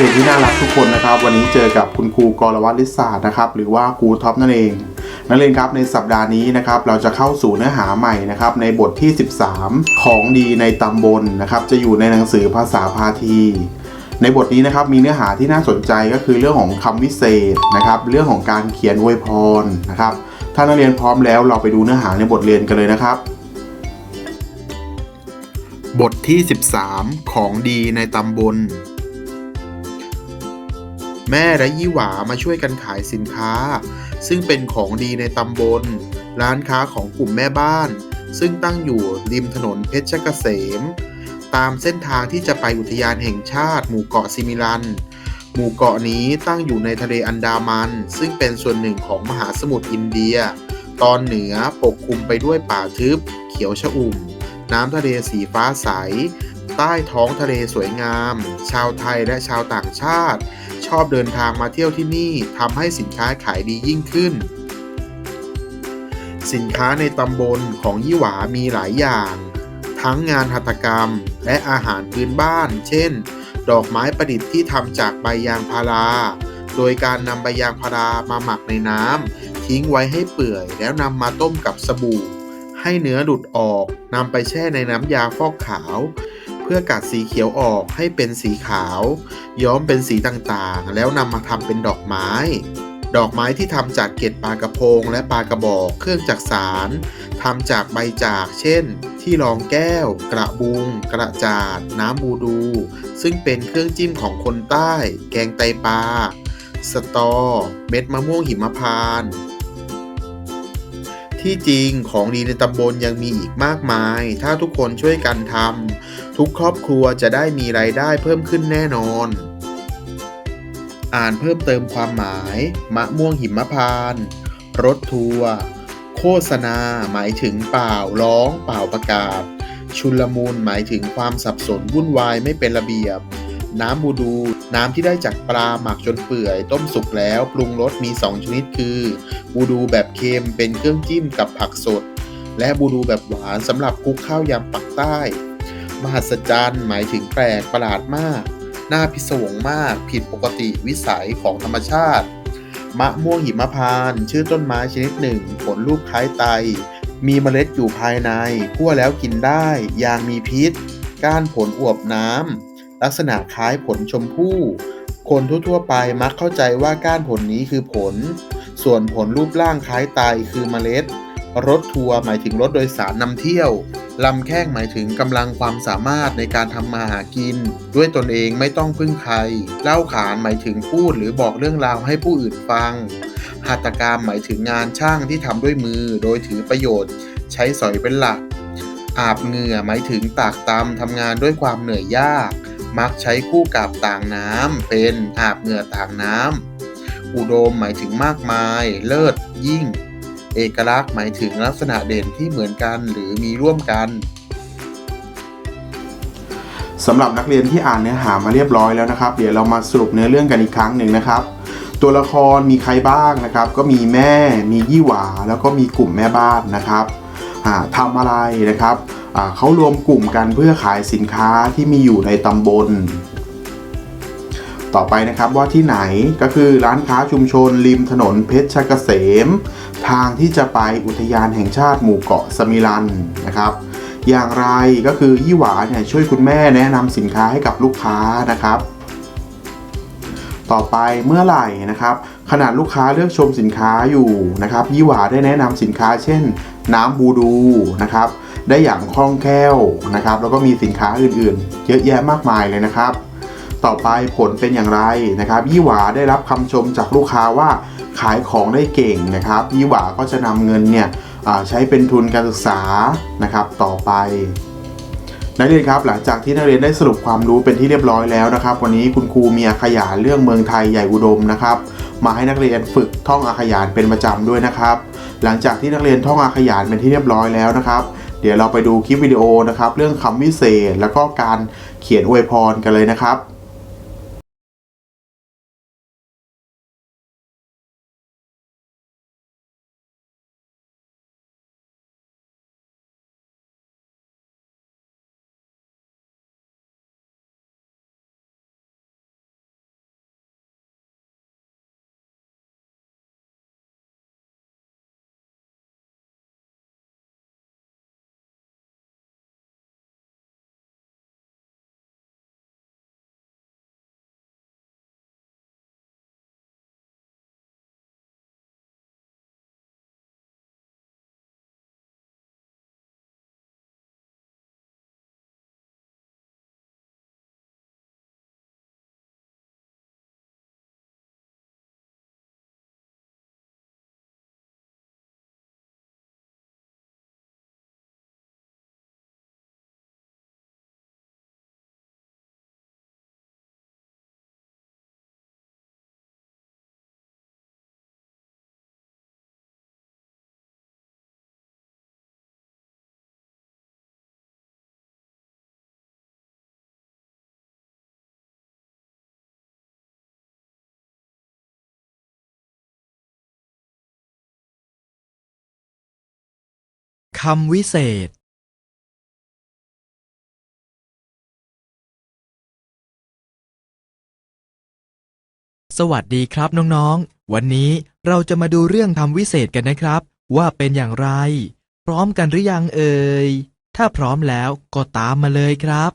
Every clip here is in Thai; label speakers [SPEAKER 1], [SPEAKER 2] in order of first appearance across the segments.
[SPEAKER 1] เรียนที่น่ารักทุกคนนะครับ วันนี้เจอกับคุณครูกรวัตรลิศาสตร์นะครับ หรือว่าครูท็อปนั่นเอง นักเรียนครับในสัปดาห์นี้นะครับ เราจะเข้าสู่เนื้อหาใหม่นะครับ ในบทที่ 13 ของดีในตำบลนะครับ จะอยู่ในหนังสือภาษาพาทีในบทนี้นะครับมีเนื้อหาที่น่าสนใจก็คือเรื่องของคำวิเศษนะครับ เรื่องของการเขียนอวยพรนะครับ ถ้านักเรียนพร้อมแล้วเราไปดูเนื้อหาในบทเรียนกันเลยนะครับ บทที่ 13 ของดีในตำบล แม่และยี่หวามาช่วยกันขายสินค้า ซึ่งเป็นของดีในตำบล ร้านค้าของกลุ่มแม่บ้าน ซึ่งตั้งอยู่ริมถนนเพชรเกษม ตามเส้นทางที่จะไปอุทยานแห่งชาติ หมู่เกาะซิมิลัน หมู่เกาะนี้ตั้งอยู่ในทะเลอันดามัน ซึ่งเป็นส่วนหนึ่งของมหาสมุทรอินเดีย ตอนเหนือปกคลุมไปด้วยป่าทึบ เขียวชอุ่ม น้ำทะเลสีฟ้าใส ใต้ท้องทะเลสวยงาม ชาวไทยและชาวต่างชาติ ชอบเดินทางมาเที่ยวที่นี่ทำให้สินค้าขายดียิ่งขึ้น สินค้าในตำบลของยี่หวามีหลายอย่าง ทั้งงานหัตถกรรมและอาหารพื้นบ้าน เช่น ดอกไม้ประดิษฐ์ที่ทำจากใบยางพารา โดยการนำใบยางพารามาหมักในน้ำทิ้งไว้ให้เปื่อย แล้วนำมาต้มกับสบู่ ให้เนื้อหลุดออกนำไปแช่ในน้ำยาฟอกขาว พื่อกัดสีเขียวออกให้เป็นสีขาว ย้อมเป็นสีต่างๆ แล้วนำมาทำเป็นดอกไม้ ดอกไม้ที่ทำจากเกล็ดปลากระพงและปลากระบอกเครื่องจักสารทำจากใบจาก เช่น ที่รองแก้ว กระบุง กระจาด น้ำบูดู ซึ่งเป็นเครื่องจิ้มของคนใต้ แกงไตปลา สตอ เม็ดมะม่วงหิมพานต์ที่จริงของดีในตำบลยังมีอีกมากมาย ถ้าทุกคนช่วยกันทำ ทุกครอบครัวจะได้มีรายได้เพิ่มขึ้นแน่นอน อ่านเพิ่มเติมความหมาย มะม่วงหิมพานต์รถทัวร์โฆษณา หมายถึงเปล่าร้อง เปล่าประกาศ ชุลมุนหมายถึงความสับสนวุ่นวายไม่เป็นระเบียบ น้ำบูดู น้ำที่ได้จากปลาหมักจนเปื่อย ต้มสุกแล้วปรุงรสมี 2 ชนิดคือ บูดูแบบเค็มเป็นเครื่องจิ้มกับผักสด และบูดูแบบหวานสำหรับคลุกข้าวยำปักใต้ มหัศจรรย์หมายถึงแปลกประหลาดมาก น่าพิศวงมาก ผิดปกติวิสัยของธรรมชาติ มะม่วงหิมพานต์ชื่อต้นไม้ชนิดหนึ่ง ผลลูกคล้ายไต มีเมล็ดอยู่ภายในคั่วแล้วกินได้ ยางมีพิษ ก้านผลอวบน้ำ ลักษณะคล้ายผลชมพู่ คนทั่วๆไปมักเข้าใจว่าก้านผลนี้คือผล ส่วนผลรูปร่างคล้ายไตคือเมล็ด รถทัวร์หมายถึงรถโดยสารนำเที่ยว ลำแข้งหมายถึงกำลังความสามารถในการทำมาหากิน ด้วยตนเองไม่ต้องพึ่งใคร เล่าขานหมายถึงพูดหรือบอกเรื่องราวให้ผู้อื่นฟัง หัตถกรรมหมายถึงงานช่างที่ทำด้วยมือ โดยถือประโยชน์ ใช้สอยเป็นหลัก อาบเหงื่อหมายถึงตากตำทำงานด้วยความเหนื่อยยาก มักใช้คู่กับต่างน้ำเป็นอาบเหงื่อต่างน้ำอุดมหมายถึงมากมาย เลิศยิ่ง เอกลักษณ์หมายถึงลักษณะเด่นที่เหมือนกันหรือมีร่วมกันสำหรับนักเรียนที่อ่านเนื้อหามาเรียบร้อยแล้วนะครับ เดี๋ยวเรามาสรุปเนื้อเรื่องกันอีกครั้งหนึ่งนะครับ ตัวละครมีใครบ้างนะครับ ก็มีแม่ มียี่หวาแล้วก็มีกลุ่มแม่บ้านนะครับทำอะไรนะครับเขารวมกลุ่มกันเพื่อขายสินค้าที่มีอยู่ในตำบล ต่อไปนะครับว่าที่ไหนก็คือร้านค้าชุมชน ริมถนนเพชรเกษม ทางที่จะไปอุทยานแห่งชาติหมู่เกาะสมิลันนะครับอย่างไรก็คือยี่หวาเนี่ยช่วยคุณแม่แนะนำสินค้าให้กับลูกค้านะครับ ต่อไปเมื่อไหร่นะครับ ขนาดลูกค้าเลือกชมสินค้าอยู่นะครับ ยี่หวาได้แนะนำสินค้า เช่น น้ำบูดูนะครับ ได้อย่างคล่องแคล่วนะครับ แล้วก็มีสินค้าอื่นๆ เยอะแยะมากมายเลยนะครับ ต่อไปผลเป็นอย่างไรนะครับยี่หวาได้รับคำชมจากลูกค้าว่าขายของได้เก่งนะครับยี่หวาก็จะนำเงินเนี่ยใช้เป็นทุนการศึกษานะครับต่อไปนักเรียนครับหลังจากที่นักเรียนได้สรุปความรู้เป็นที่เรียบร้อยแล้วนะครับ วันนี้คุณครูมีอาขยานเรื่องเมืองไทยใหญ่อุดมนะครับ มาให้นักเรียนฝึกท่องอาขยานเป็นประจำด้วยนะครับ หลังจากที่นักเรียนท่องอาขยานเป็นที่เรียบร้อยแล้วนะครับ เดี๋ยวเราไปดูคลิปวิดีโอนะครับ เรื่องคำวิเศษ แล้วก็การเขียนอวยพรกันเลยนะครับ
[SPEAKER 2] คำวิเศษสวัสดีครับน้องๆ วันนี้เราจะมาดูเรื่องคำวิเศษกันนะครับ ว่าเป็นอย่างไร พร้อมกันหรือยังเอ่ย ถ้าพร้อมแล้วก็ตามมาเลยครับ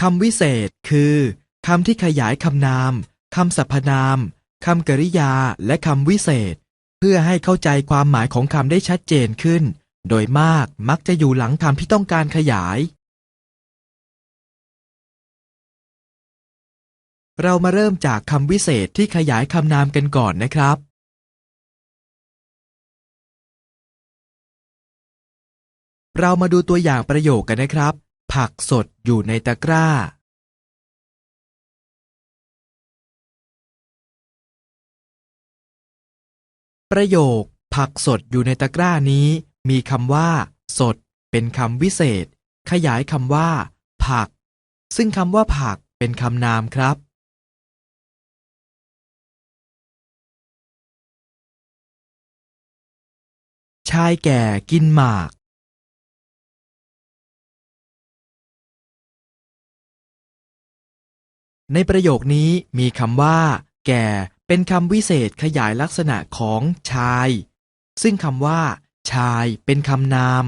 [SPEAKER 2] คำวิเศษคือคำที่ขยายคำนาม คำสรรพนาม คำกริยาและคำวิเศษ เพื่อให้เข้าใจความหมายของคำได้ชัดเจนขึ้น โดยมากมักจะอยู่หลังคำที่ต้องการขยาย เรามาเริ่มจากคำวิเศษที่ขยายคำนามกันก่อนนะครับเรามาดูตัวอย่างประโยคกันนะครับ ผักสดอยู่ในตะกร้า ประโยค ผักสดอยู่ในตะกร้านี้ มีคำว่า สด เป็นคำวิเศษ ขยายคำว่า ผัก ซึ่งคำว่าผักเป็นคำนามครับ ชายแก่กินหมาก ในประโยคนี้มีคำว่า แก่ เป็นคำวิเศษขยายลักษณะของชาย ซึ่งคำว่า ชายเป็นคำนาม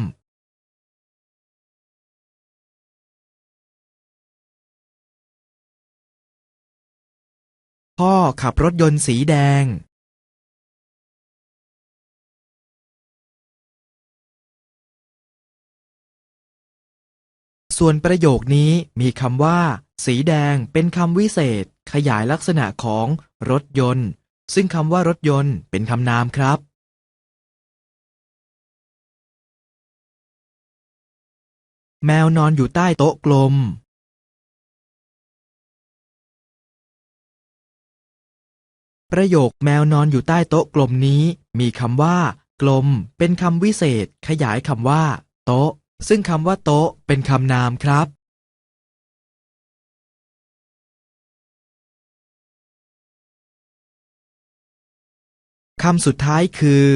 [SPEAKER 2] พ่อขับรถยนต์สีแดง ส่วนประโยคนี้มีคำว่า สีแดงเป็นคำวิเศษ ขยายลักษณะของรถยนต์ ซึ่งคำว่ารถยนต์เป็นคำนามครับ แมวนอนอยู่ใต้โต๊ะกลม ประโยคแมวนอนอยู่ใต้โต๊ะกลมนี้ มีคำว่า กลม เป็นคำวิเศษ ขยายคำว่า โต๊ะ ซึ่งคำว่าโต๊ะ เป็นคำนามครับ คำสุดท้ายคือ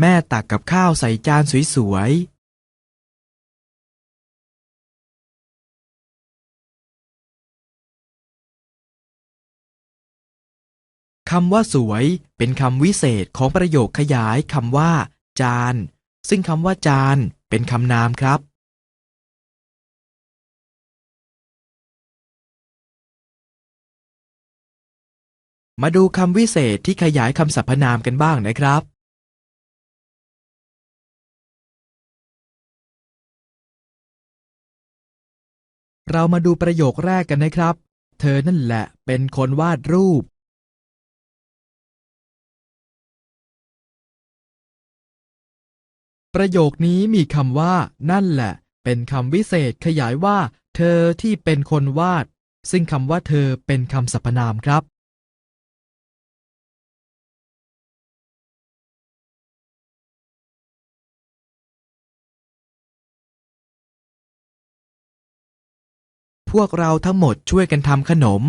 [SPEAKER 2] แม่ตักกับข้าวใส่จานสวยๆคำว่าสวยเป็นคำวิเศษของประโยคขยายคำว่า จาน ซึ่งคำว่าจานเป็นคำนามครับ มาดูคำวิเศษที่ขยายคำสรรพนามกันบ้างนะครับ เรามาดูประโยคแรกกันนะครับ เธอนั่นแหละเป็นคนวาดรูป ประโยคนี้มีคำว่า นั่นแหละ เป็นคำวิเศษขยายว่า เธอที่เป็นคนวาด ซึ่งคำว่าเธอเป็นคำสรรพนามครับ พวกเราทั้งหมดช่วยกันทำขนม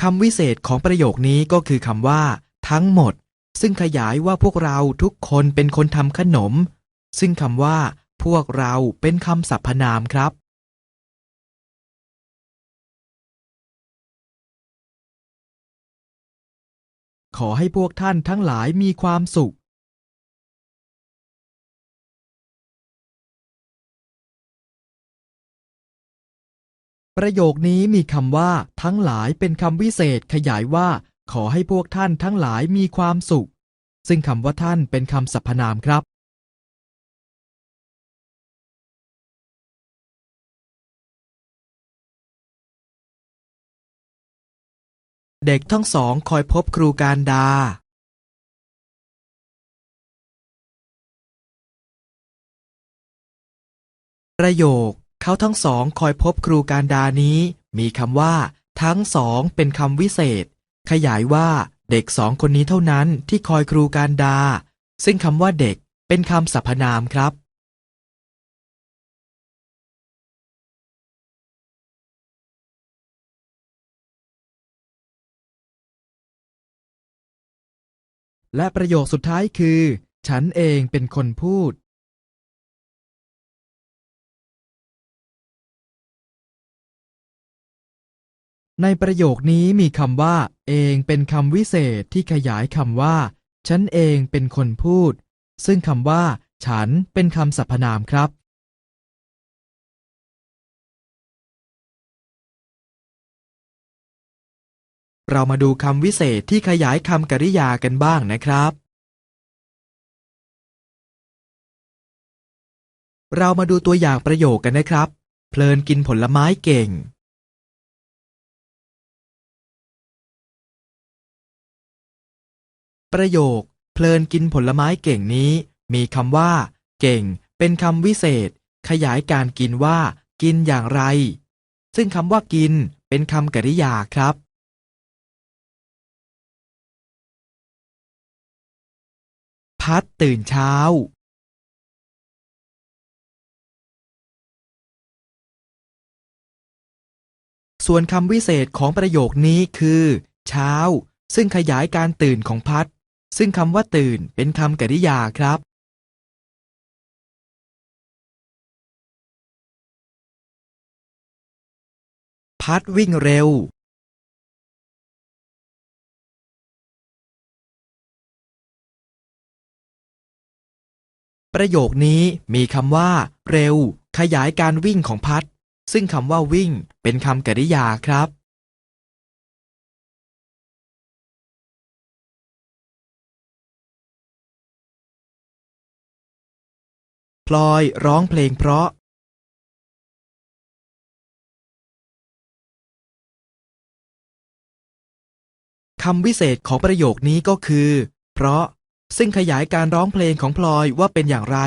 [SPEAKER 2] คำวิเศษของประโยคนี้ก็คือคำว่า ทั้งหมด ซึ่งขยายว่าพวกเราทุกคนเป็นคนทำขนม ซึ่งคำว่า พวกเราเป็นคำสรรพนามครับ ขอให้พวกท่านทั้งหลายมีความสุข ประโยคนี้มีคำว่า ทั้งหลายเป็นคำวิเศษขยายว่า ขอให้พวกท่านทั้งหลายมีความสุข ซึ่งคำว่าท่านเป็นคำสรรพนามครับ เด็กทั้งสองคอยพบครูการดาประโยค เขาทั้งสองคอยพบครูการดานี้ มีคำว่า ทั้งสองเป็นคำวิเศษ ขยายว่า เด็กสองคนนี้เท่านั้นที่คอยครูการดา ซึ่งคำว่าเด็กเป็นคำสรรพนามครับและประโยคสุดท้ายคือ ฉันเองเป็นคนพูด ในประโยคนี้มีคำว่า เองเป็นคำวิเศษที่ขยายคำว่า ฉันเองเป็นคนพูด ซึ่งคำว่า ฉันเป็นคำสรรพนามครับ เรามาดูคำวิเศษที่ขยายคำกริยากันบ้างนะครับ เรามาดูตัวอย่างประโยคกันนะครับ เพลินกินผลไม้เก่ง ประโยค เพลินกินผลไม้เก่งนี้ มีคำว่า เก่ง เป็นคำวิเศษ ขยายการกินว่า กินอย่างไร ซึ่งคำว่ากิน เป็นคำกริยาครับพัดตื่นเช้า ส่วนคำวิเศษของประโยคนี้คือ เช้า ซึ่งขยายการตื่นของพัด ซึ่งคำว่าตื่นเป็นคำกริยาครับ พัดวิ่งเร็ว ประโยคนี้มีคำว่า เร็ว ขยายการวิ่งของพัด ซึ่งคำว่าวิ่ง เป็นคำกริยาครับ พลอยร้องเพลงเพราะคำวิเศษของประโยคนี้ก็คือ เพราะ ซึ่งขยายการร้องเพลงของพลอยว่าเป็นอย่างไร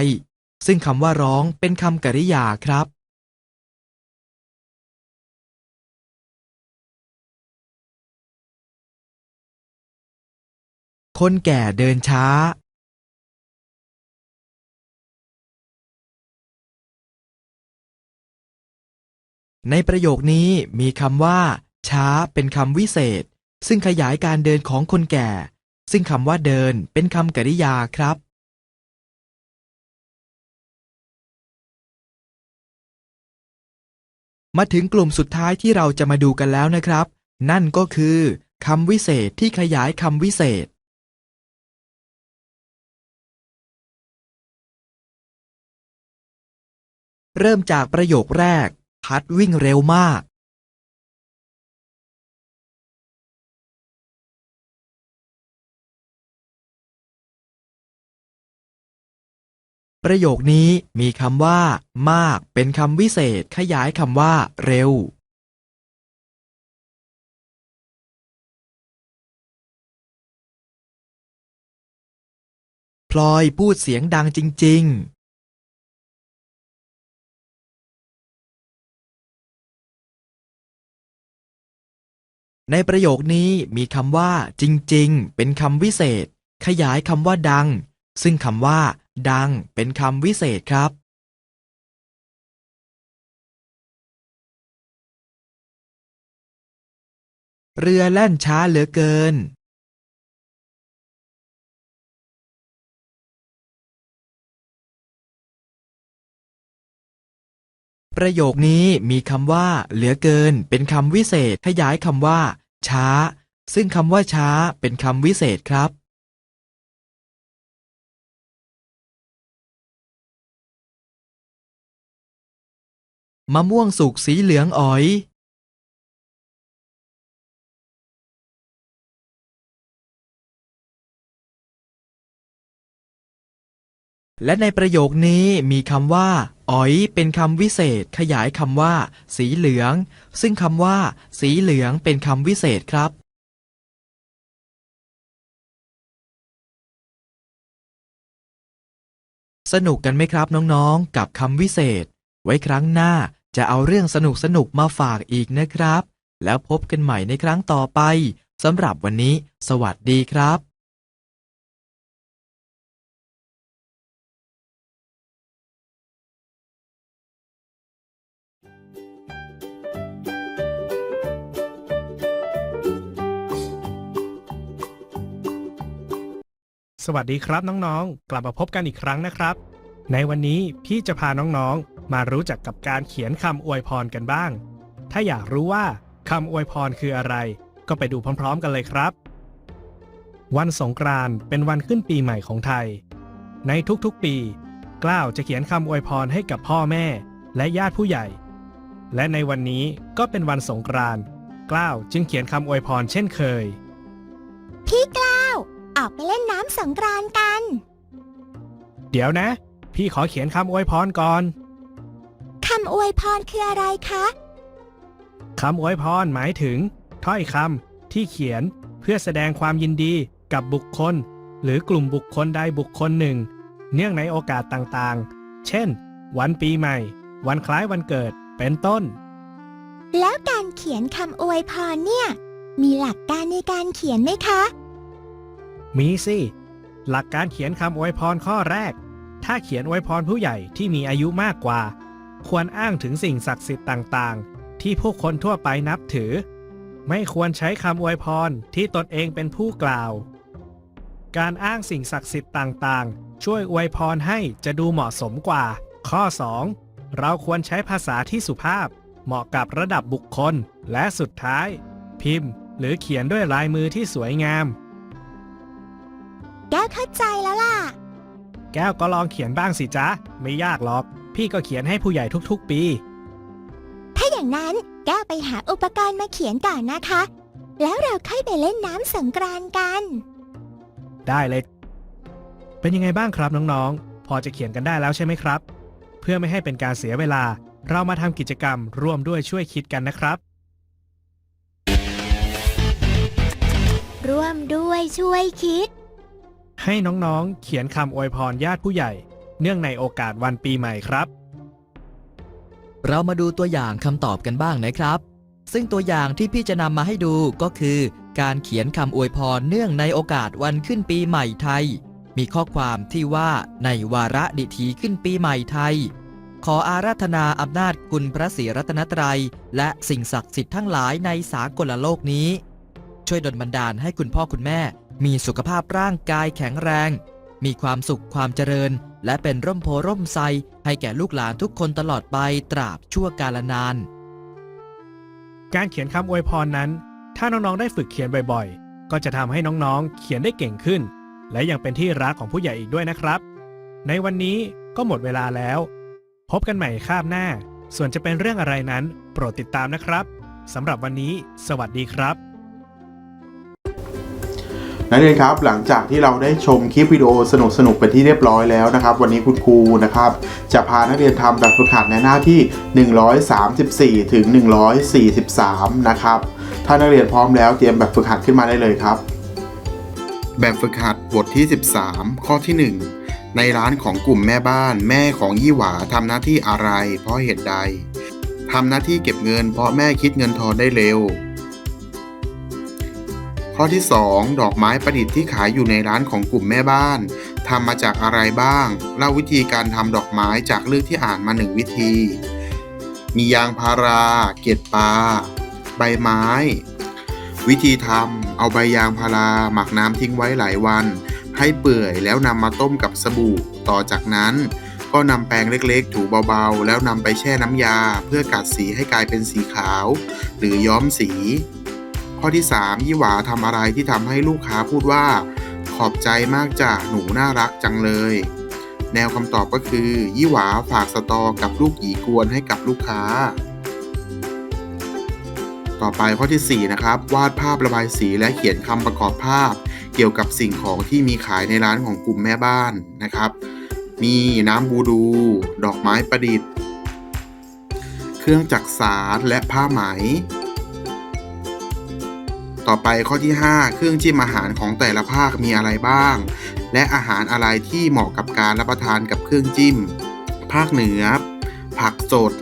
[SPEAKER 2] ซึ่งคำว่าร้องเป็นคำกริยาครับ คนแก่เดินช้า ในประโยคนี้มีคำว่า ช้าเป็นคำวิเศษ ซึ่งขยายการเดินของคนแก่ ซึ่งคำว่าเดินเป็นคำกริยาครับ มาถึงกลุ่มสุดท้ายที่เราจะมาดูกันแล้วนะครับ นั่นก็คือคำวิเศษที่ขยายคำวิเศษเริ่มจากประโยคแรก พัดวิ่งเร็วมากประโยคนี้มีคำว่า มาก เป็นคำวิเศษ ขยายคำว่า เร็ว พลอยพูดเสียงดังจริง ๆ ในประโยคนี้มีคำว่า จริง ๆ เป็นคำวิเศษ ขยายคำว่าดัง ซึ่งคำว่า ดัง เป็นคำวิเศษครับ เรือแล่นช้าเหลือเกิน ประโยคนี้มีคำว่า เหลือเกิน เป็นคำวิเศษขยายคำว่า ช้า ซึ่งคำว่าช้า เป็นคำวิเศษครับ มะม่วงสุกสีเหลืองอ๋อย และในประโยคนี้มีคำว่า อ๋อยเป็นคำวิเศษขยายคำว่า สีเหลือง ซึ่งคำว่า สีเหลืองเป็นคำวิเศษครับ สนุกกันไหมครับน้องๆ กับคำวิเศษ ไว้ครั้งหน้าจะเอาเรื่องสนุกๆมาฝากอีกนะครับ แล้วพบกันใหม่ในครั้งต่อไปสำหรับวันนี้ สวัสดีครับ
[SPEAKER 3] สวัสดีครับน้องๆ กลับมาพบกันอีกครั้งนะครับ ในวันนี้พี่จะพาน้องๆ มารู้จักกับการเขียนคำอวยพรกันบ้าง ถ้าอยากรู้ว่าคำอวยพรคืออะไร ก็ไปดูพร้อมๆกันเลยครับ วันสงกรานต์เป็นวันขึ้นปีใหม่ของไทย ในทุกๆปี กล้าวจะเขียนคำอวยพรให้กับพ่อแม่ และญาติผู้ใหญ่ และในวันนี้ก็เป็นวันสงกรานต์กล้าวจึงเขียนคำอวยพรเช่นเคย
[SPEAKER 4] พี่กล้าว ออกไปเล่นน้ำสงกรานต์กัน
[SPEAKER 3] เดี๋ยวนะ พี่ขอเขียนคำอวยพรก่อน
[SPEAKER 4] คำอวยพรคืออะไรคะ
[SPEAKER 3] คำอวยพรหมายถึง ถ้อยคำที่เขียนเพื่อแสดงความยินดีกับบุคคล หรือกลุ่มบุคคลใดบุคคลหนึ่ง เนื่องในโอกาสต่างๆ เช่น วันปีใหม่ วันคล้ายวันเกิดเป็นต้น
[SPEAKER 4] แล้วการเขียนคำอวยพรเนี่ย มีหลักการในการเขียนไหมคะ
[SPEAKER 3] มีสิ หลักการเขียนคำอวยพรข้อแรก ถ้าเขียนอวยพรผู้ใหญ่ที่มีอายุมากกว่า ควรอ้างถึงสิ่งศักดิ์สิทธิ์ต่างๆ ที่ผู้คนทั่วไปนับถือ ไม่ควรใช้คำอวยพรที่ตนเองเป็นผู้กล่าว การอ้างสิ่งศักดิ์สิทธิ์ต่างๆ ช่วยอวยพรให้จะดูเหมาะสมกว่า ข้อ 2 เราควรใช้ภาษาที่สุภาพ เหมาะกับระดับบุคคล และสุดท้าย พิมพ์ หรือเขียนด้วยลายมือที่สวยงาม
[SPEAKER 4] แก้วเข้าใจแล้วล่ะ
[SPEAKER 3] แก้วก็ลองเขียนบ้างสิจ๊ะ ไม่ยากหรอก พี่ก็เขียนให้ผู้ใหญ่ทุกๆ ปี
[SPEAKER 4] ถ้าอย่างนั้นแก้วไปหาอุปกรณ์มาเขียนก่อนนะคะ แล้วเราค่อยไปเล่นน้ำสงกรานต์กัน
[SPEAKER 3] ได้เลย เป็นยังไงบ้างครับน้องๆ พอจะเขียนกันได้แล้วใช่ไหมครับ เพื่อไม่ให้เป็นการเสียเวลา เรามาทำกิจกรรมร่วมด้วยช่วยคิดกันนะครับ
[SPEAKER 4] ร่วมด้วยช่วยคิด
[SPEAKER 3] ให้น้องๆ เขียนคำอวยพรญาติผู้ใหญ่ เนื่องในโอกาสวันปีใหม่ครับ
[SPEAKER 2] เรามาดูตัวอย่างคำตอบกันบ้างนะครับ ซึ่งตัวอย่างที่พี่จะนำมาให้ดูก็คือ การเขียนคำอวยพรเนื่องในโอกาสวันขึ้นปีใหม่ไทย มีข้อความที่ว่าในวาระดิถีขึ้นปีใหม่ไทย ขออาราธนาอำนาจคุณพระศรีรัตนตรัย และสิ่งศักดิ์สิทธิ์ทั้งหลายในสากลโลกนี้ ช่วยดลบันดาลให้คุณพ่อคุณแม่ มีสุขภาพร่างกายแข็งแรง มีความสุขความเจริญ และเป็นร่มโพร่มไทรให้แก่ลูกหลานทุกคนตลอดไปตราบชั่วกาลนาน
[SPEAKER 3] การเขียนคำอวยพรนั้น ถ้าน้องๆได้ฝึกเขียนบ่อยๆ ก็จะทำให้น้องๆ เขียนได้เก่งขึ้น และยังเป็นที่รักของผู้ใหญ่อีกด้วยนะครับ ในวันนี้ก็หมดเวลาแล้ว พบกันใหม่คาบหน้า ส่วนจะเป็นเรื่องอะไรนั้น โปรดติดตามนะครับสำหรับวันนี้ สวัสดีครับ
[SPEAKER 1] นักเรียนครับหลังจากที่เราได้ชมคลิปวิดีโอสนุกๆเป็นที่เรียบร้อยแล้วนะครับ วันนี้คุณครูนะครับจะพานักเรียนทำแบบฝึกหัดในหน้าที่ 134 ถึง 143 นะครับ ถ้านักเรียนพร้อมแล้วเตรียมแบบฝึกหัดขึ้นมาได้เลยครับ แบบฝึกหัดบทที่ 13 ข้อที่ 1 ในร้านของกลุ่มแม่บ้าน แม่ของยี่หวาทำหน้าที่อะไร เพราะเหตุใดทำหน้าที่เก็บเงินเพราะแม่คิดเงินทอนได้เร็ว ข้อที่ 2 ดอกไม้ประดิษฐ์ที่ขายอยู่ในร้านของกลุ่มแม่บ้านทำมาจากอะไรบ้าง เล่าวิธีการทำดอกไม้จากเรื่องที่อ่านมาหนึ่งวิธี มียางพารา เกล็ดปลา ใบไม้ วิธีทำเอาใบยางพาราหมักน้ำทิ้งไว้หลายวัน ให้เปื่อยแล้วนำมาต้มกับสบู่ ต่อจากนั้น ก็นำแปรงเล็กๆ ถูเบาๆ แล้วนำไปแช่น้ำยา เพื่อกัดสีให้กลายเป็นสีขาว หรือย้อมสี ข้อที่ 3 ยี่หวาทำอะไรที่ทำให้ลูกค้าพูดว่า ขอบใจมากจ้ะหนูน่ารักจังเลย แนวคำตอบก็คือ ยี่หวาฝากสตอกับลูกหยีกวนให้กับลูกค้า ต่อไปข้อทีสี่ 4 นะครับ วาดภาพระบายสีและเขียนคำประกอบภาพ เกี่ยวกับสิ่งของที่มีขายในร้านของกลุ่มแม่บ้านนะครับ มีน้ำบูดู ดอกไม้ประดิษฐ์ เครื่องจักสานและผ้าไหม ต่อไปข้อที่ 5 เครื่องจิ้มอาหารของแต่ละภาคมีอะไรบ้าง และอาหารอะไรที่เหมาะกับการรับประทานกับเครื่องจิ้ม ภาคเหนือ ผักสด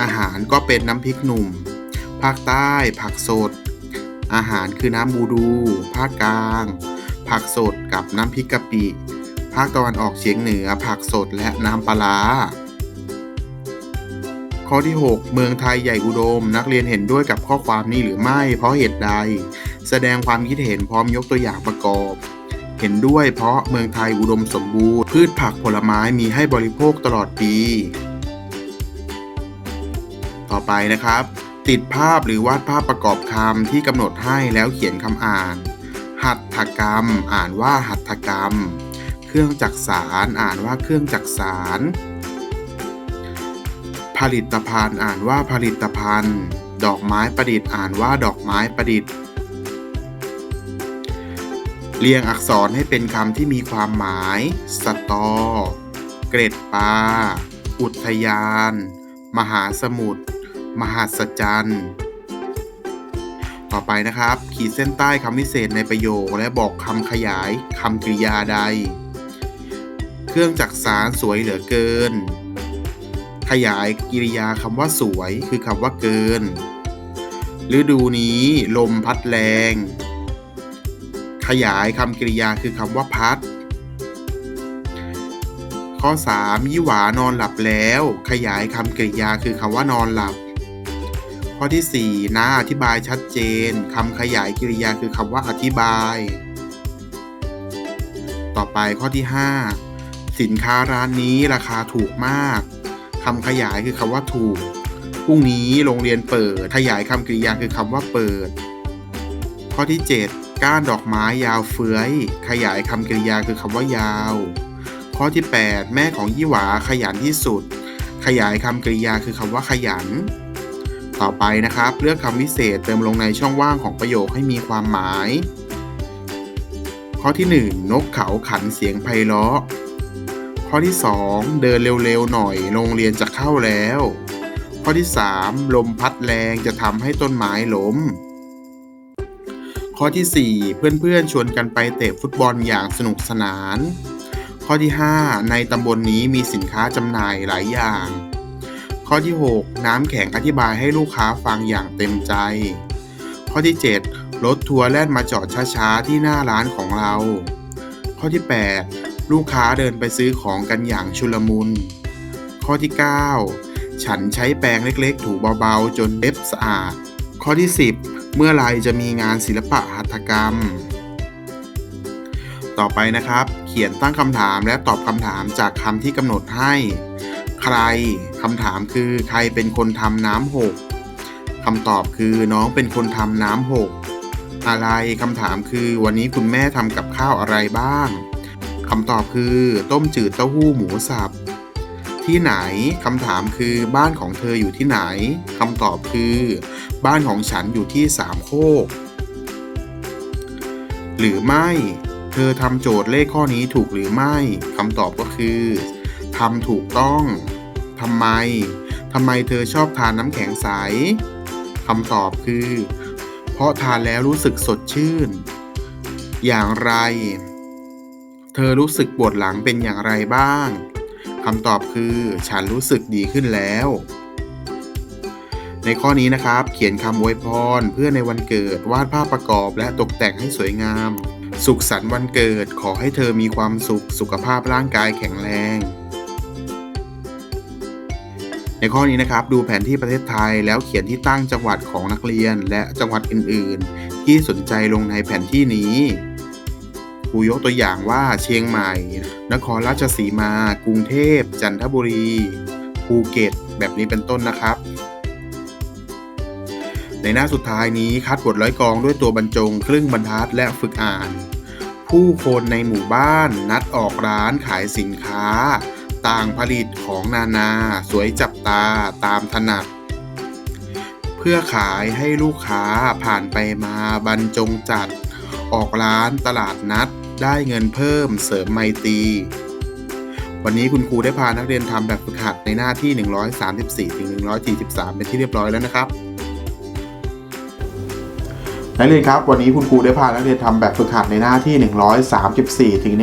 [SPEAKER 1] อาหารก็เป็นน้ำพริกหนุ่ม ภาคใต้ ผักสด อาหารคือน้ำบูดู ภาคกลาง ผักสดกับน้ำพริกกะปิ ภาคตะวันออกเฉียงเหนือ ผักสดและน้ำปลาร้า ข้อที่ 6 เมืองไทยใหญ่อุดม นักเรียนเห็นด้วยกับข้อความนี้หรือไม่ เพราะเหตุใด แสดงความคิดเห็นพร้อมยกตัวอย่างประกอบ เห็นด้วยเพราะเมืองไทยอุดมสมบูรณ์ พืชผักผลไม้มีให้บริโภคตลอดปี ต่อไปนะครับ ติดภาพหรือวาดภาพประกอบคำที่กำหนดให้แล้วเขียนคำอ่าน หัตถกรรม อ่านว่าหัตถกรรม เครื่องจักสารอ่านว่าเครื่องจักสาร ผลิตภัณฑ์อ่านว่าผลิตภัณฑ์ ดอกไม้ประดิษฐ์อ่านว่าดอกไม้ประดิษฐ์ เรียงอักษรให้เป็นคำที่มีความหมาย สตอ เกร็ดปลา อุทยาน มหาสมุทร มหัศจรรย์ ต่อไปนะครับ ขีดเส้นใต้คำวิเศษในประโยคและบอกคำขยายคำกริยาใด เครื่องจักสารสวยเหลือเกิน ขยายกริยาคำว่าสวยคือคำว่าเกิน ฤดูนี้ลมพัดแรง ขยายคำกริยาคือคำว่าพัด ข้อ 3 ยี่หวานอนหลับแล้ว ขยายคำกริยาคือคำว่านอนหลับ ข้อที่ 4น้าอธิบายชัดเจนคำขยายกริยาคือคำว่าอธิบาย ต่อไปข้อที่ 5สินค้าร้านนี้ราคาถูกมาก คำขยายคือคำว่าถูกพรุ่งนี้โรงเรียนเปิด ขยายคำกริยาคือคำว่าเปิด ข้อที่ 7 ก้านดอกไม้ยาวเฟื้อย ขยายคำกริยาคือคำว่ายาว ข้อที่ 8 แม่ของยี่หวาขยันที่สุด ขยายคำกริยาคือคำว่าขยัน ต่อไปนะครับ เลือกคำวิเศษเติมลงในช่องว่างของประโยคให้มีความหมาย ข้อที่ 1 นกเขาขันเสียงไพเราะ ข้อที่ 2 เดินเร็วๆหน่อยโรงเรียนจะเข้าแล้ว ข้อที่ 3 ลมพัดแรงจะทำให้ต้นไม้ล้ม ข้อที่ 4 เพื่อนๆชวนกันไปเตะฟุตบอลอย่างสนุกสนาน ข้อที่ 5 ในตำบลนนี้มีสินค้าจำหน่ายหลายอย่าง ข้อที่ 6 น้ำแข็งอธิบายให้ลูกค้าฟังอย่างเต็มใจ ข้อที่ 7 รถทัวร์แล่นมาจอดช้าๆที่หน้าร้านของเรา ข้อที่ 8 ลูกค้าเดินไปซื้อของกันอย่างชุลมุน ข้อที่ 9 ฉันใช้แปรงเล็กๆ ถูเบาๆ จนเล็บสะอาด ข้อที่ 10 เมื่อไรจะมีงานศิลปะหัตถกรรม ต่อไปนะครับ เขียนตั้งคำถามและตอบคำถามจากคำที่กำหนดให้ ใครคำถามคือใครเป็นคนทำน้ำหกคำตอบคือน้องเป็นคนทำน้ำหกอะไรคำถามคือวันนี้คุณแม่ทำกับข้าวอะไรบ้าง คำตอบคือต้มจืดเต้าหู้หมูสับ ที่ไหนคำถามคือบ้านของเธออยู่ที่ไหนคำตอบคือ บ้านของฉันอยู่ที่สามโคก หรือไม่ เธอทำโจทย์เลขข้อนี้ถูกหรือไม่คำตอบก็คือทำถูกต้องทำไมทำไมเธอชอบทานน้ำแข็งใสคำตอบคือ เพราะทานแล้วรู้สึกสดชื่น อย่างไร ธอรู้สึกปวดหลังเป็นอย่างไรบ้าง คำตอบคือฉันรู้สึกดีขึ้นแล้ว ในข้อนี้นะครับ เขียนคำอวยพรเพื่อในวันเกิดวาดภาพประกอบและตกแต่งให้สวยงาม สุขสันต์วันเกิดขอให้เธอมีความสุขสุขภาพร่างกายแข็งแรง ในข้อนี้นะครับ ดูแผนที่ประเทศไทยแล้วเขียนที่ตั้งจังหวัดของนักเรียนและจังหวัดอื่น ๆ ที่สนใจลงในแผนที่นี้ ครูยกตัวอย่างว่าเชียงใหม่ นครราชสีมา กรุงเทพ จันทบุรี ภูเก็ต แบบนี้เป็นต้นนะครับ ในหน้าสุดท้ายนี้คัดบทร้อยกองด้วยตัวบรรจง ครึ่งบรรทัดและฝึกอ่าน ผู้คนในหมู่บ้านนัดออกร้านขายสินค้า ต่างผลิตของนานา สวยจับตาตามถนัดเพื่อขายให้ลูกค้าผ่านไปมาบรรจงจัด ออกร้านตลาดนัด ได้เงินเพิ่มเสริมไมตรีวันนี้คุณครูได้พานักเรียนทำแบบฝึกหัดในหน้าที่ 134ถึง143 เป็นที่เรียบร้อยแล้วนะครับ นักเรียนครับ วันนี้คุณครูได้พานักเรียนทำแบบฝึกหัดในหน้าที่ 134ถึง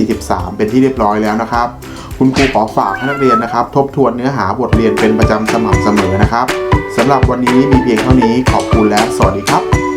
[SPEAKER 1] 143 เป็นที่เรียบร้อยแล้วนะครับ คุณครูขอฝากให้นักเรียนนะครับ ทบทวนเนื้อหาบทเรียนเป็นประจำสม่ำเสมอนะครับสำหรับวันนี้มีเพียงเท่านี้ขอบคุณและสวัสดีครับ